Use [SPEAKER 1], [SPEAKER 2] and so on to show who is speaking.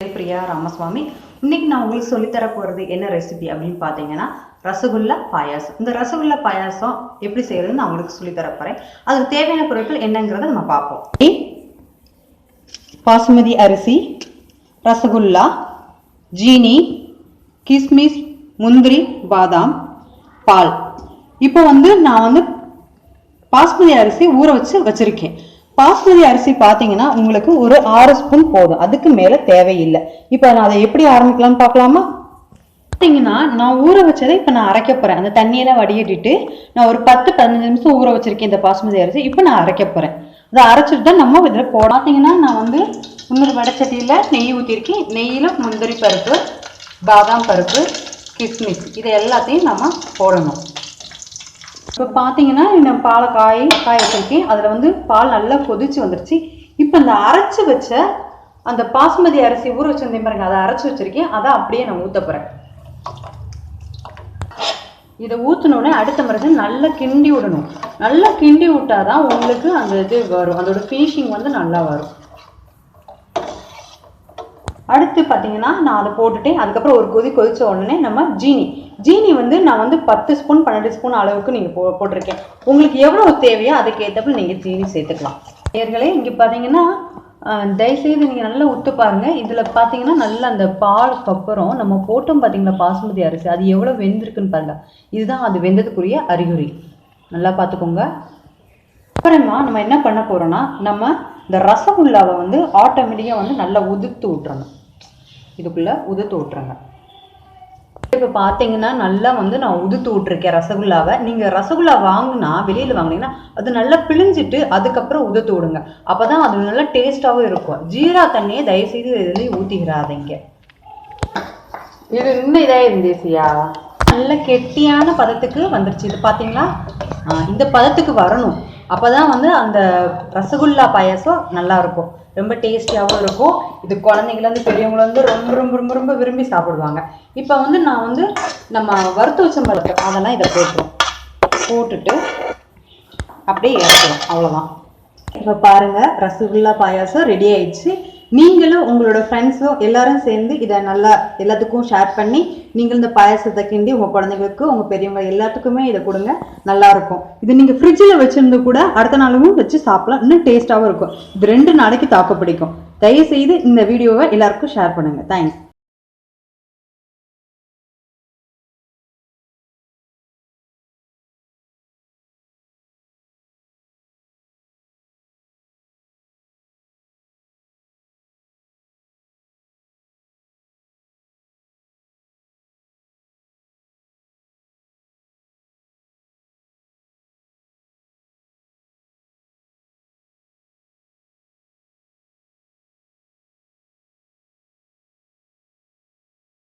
[SPEAKER 1] பிரியா ராமசுவாமி. இன்னைக்கு நான் உங்களுக்கு சொல்லித்தர போகிறது என்ன ரெசிபி அப்படின்னு பார்த்தீங்கன்னா ரசகுல்லா பாயாசம். இந்த ரசகுல்லா பாயாசம் எப்படி செய்யறதுன்னு நான் உங்களுக்கு சொல்லித்தர போகிறேன் அதுக்கு தேவையான பொருட்கள் என்னங்கிறத நம்ம பார்ப்போம் பாசுமதி அரிசி ரசகுல்லா ஜீனி கிஸ்மிஸ் முந்திரி பாதாம் பால். இப்போ வந்து நான் வந்து பாஸ்மதி அரிசி ஊற வச்சு வச்சுருக்கேன். பாஸ்மதி அரிசி பார்த்தீங்கன்னா உங்களுக்கு ஒரு ஆறு ஸ்பூன் போதும். அதுக்கு மேலே தேவையில்லை. இப்போ நான் அதை எப்படி ஆரம்பிக்கலாம்னு பார்க்கலாமா? பார்த்தீங்கன்னா நான் ஊற வச்சதை இப்போ நான் அரைக்க போகிறேன் அந்த தண்ணியெல்லாம் வடிகட்டிட்டு நான் ஒரு பத்து பதினஞ்சு நிமிஷம் ஊற வச்சிருக்கேன் இந்த பாஸ்மதி அரிசி. இப்போ நான் அரைக்க போகிறேன் அதை அரைச்சிட்டு தான் நம்ம இதில் போட பார்த்தீங்கன்னா நான் வந்து இன்னொரு வடச்சட்டியில் நெய் ஊற்றிருக்கேன் நெய்யில் முந்திரி பருப்பு பாதாம் பருப்பு கிஸ்மிஸ். இது எல்லாத்தையும் நம்ம போடணும். இப்போ பார்த்தீங்கன்னா நான் பாலை காய் காய வச்சிருக்கேன். அதில் வந்து பால் நல்லா கொதிச்சு வந்துருச்சு. இப்போ இந்த அரைச்சி வச்ச அந்த பாஸ்மதி அரிசி ஊற வச்சிருந்தேன் பாருங்க அதை அரைச்சு வச்சிருக்கேன். அதை அப்படியே நான் ஊற்ற போகிறேன் இதை ஊற்றினோடனே அடுத்த மருந்து நல்லா கிண்டி விடணும். நல்லா கிண்டி விட்டாதான் உங்களுக்கு அந்த இது வரும். அதோட ஃபினிஷிங் வந்து நல்லா வரும். அடுத்து பார்த்தீங்கன்னா நான் அதை போட்டுட்டேன். அதுக்கப்புறம் ஒரு கொதி கொதித்த உடனே நம்ம ஜீனி. ஜீனி வந்து நான் வந்து பத்து ஸ்பூன் பன்னெண்டு ஸ்பூன் அளவுக்கு நீங்கள் போ போட்டிருக்கேன். உங்களுக்கு எவ்வளோ தேவையோ அதுக்கு ஏற்றப்ப நீங்கள் ஜீனி சேர்த்துக்கலாம். நேர்களே இங்கே பார்த்தீங்கன்னா தயவுசெய்து நீங்கள் நல்லா உத்து பாருங்கள் இதில் பார்த்தீங்கன்னா நல்லா அந்த பாலுக்கு அப்புறம் நம்ம போட்டோம் பார்த்தீங்களா பாசுமதி அரிசி. அது எவ்வளோ வெந்திருக்குன்னு பாருங்கள் இதுதான் அது வெந்ததுக்குரிய அறிகுறி. நல்லா பார்த்துக்கோங்க அப்புறமா நம்ம என்ன பண்ண போகிறோன்னா நம்ம இந்த ரசகுல்லாவை வந்து ஆட்டோமேட்டிக்காக வந்து நல்லா உதுத்து விட்டுறணும். இதுக்குள்ளே உதுத்து விட்டுருங்க இப்போ பார்த்தீங்கன்னா நல்லா வந்து நான் உதுத்து விட்டுருக்கேன் ரசகுல்லாவை. நீங்கள் ரசகுல்லா வாங்கினா வெளியில் வாங்கினீங்கன்னா அது நல்லா பிழிஞ்சிட்டு அதுக்கப்புறம் உதுத்து விடுங்க. அப்போ தான் அது நல்லா டேஸ்ட்டாகவும் இருக்கும். ஜீரா தண்ணியை தயவுசெய்து இதுலேயும் ஊற்றிக்கிறாதீங்க இது இன்னும் இதாக இருந்துச்சியா நல்ல கெட்டியான பதத்துக்கு வந்துருச்சு. இது பார்த்தீங்களா இந்த பதத்துக்கு வரணும். அப்பதான் வந்து அந்த ரசகுல்லா பாயாசம் நல்லா இருக்கும் ரொம்ப டேஸ்டியாகவும் இருக்கும். இது குழந்தைங்கலேருந்து பெரியவங்களேருந்து வந்து ரொம்ப ரொம்ப ரொம்ப ரொம்ப விரும்பி சாப்பிடுவாங்க. இப்போ வந்து நான் வந்து நம்ம வறுத்து வச்ச மிளகு அதெல்லாம் இதை போட்டுரும் போட்டுட்டு அப்படியே இறக்குறோம் அவ்வளோதான் இப்போ பாருங்கள் ரசகுல்லா பாயாசம் ரெடி ஆயிடுச்சு. நீங்களும் உங்களோட ஃப்ரெண்ட்ஸோ எல்லாரும் சேர்ந்து இதை நல்லா எல்லாத்துக்கும் ஷேர் பண்ணி நீங்கள் இந்த பாயாசத்தை கிண்டி உங்கள் குழந்தைங்களுக்கு உங்கள் பெரியவங்க எல்லாத்துக்குமே இதை கொடுங்க. நல்லா இருக்கும். இது நீங்கள் ஃப்ரிட்ஜில் வச்சுருந்து கூட அடுத்த நாளும் வச்சு சாப்பிடலாம். இன்னும் டேஸ்ட்டாகவும் இருக்கும். இது ரெண்டு நாளைக்கு தாக்கு பிடிக்கும். தயவுசெய்து இந்த வீடியோவை எல்லாருக்கும் ஷேர் பண்ணுங்கள் தேங்க்ஸ்